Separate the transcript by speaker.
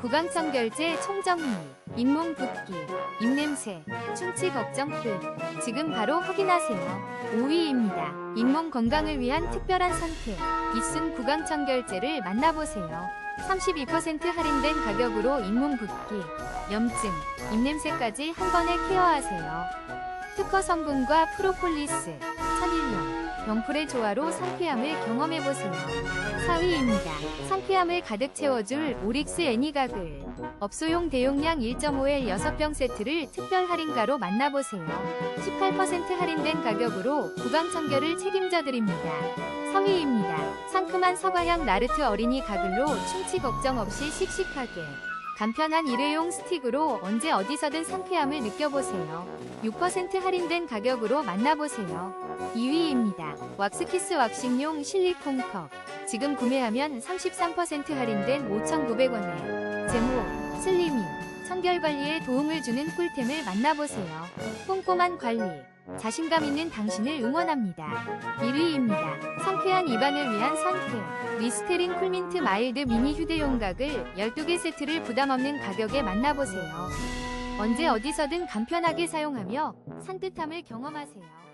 Speaker 1: 구강청결제 총정리, 잇몸 붓기, 입냄새, 충치 걱정 끝. 지금 바로 확인하세요. 5위입니다. 잇몸 건강을 위한 특별한 선택. 이순 구강청결제를 만나보세요. 32% 할인된 가격으로 잇몸 붓기, 염증, 입냄새까지 한 번에 케어하세요. 특허 성분과 프로폴리스, 병풀의 조화로 상쾌함을 경험해보세요. 4위입니다. 상쾌함을 가득 채워줄 오릭스 애니 가글. 업소용 대용량 1.5L 6병 세트를 특별 할인가로 만나보세요. 18% 할인된 가격으로 구강 청결을 책임져 드립니다. 3위입니다. 상큼한 사과향 나르트 어린이 가글로 충치 걱정 없이 씩씩하게. 간편한 일회용 스틱으로 언제 어디서든 상쾌함을 느껴보세요. 6% 할인된 가격으로 만나보세요. 2위입니다. 왁스키스 왁싱용 실리콘 컵. 지금 구매하면 33% 할인된 5,900원에 제모, 슬리밍, 청결 관리에 도움을 주는 꿀템을 만나보세요. 꼼꼼한 관리, 자신감 있는 당신을 응원합니다. 1위입니다. 상쾌한 입안을 위한 선택. 리스테린 쿨민트 마일드 미니 휴대용 각을 12개 세트를 부담 없는 가격에 만나보세요. 언제 어디서든 간편하게 사용하며 산뜻함을 경험하세요.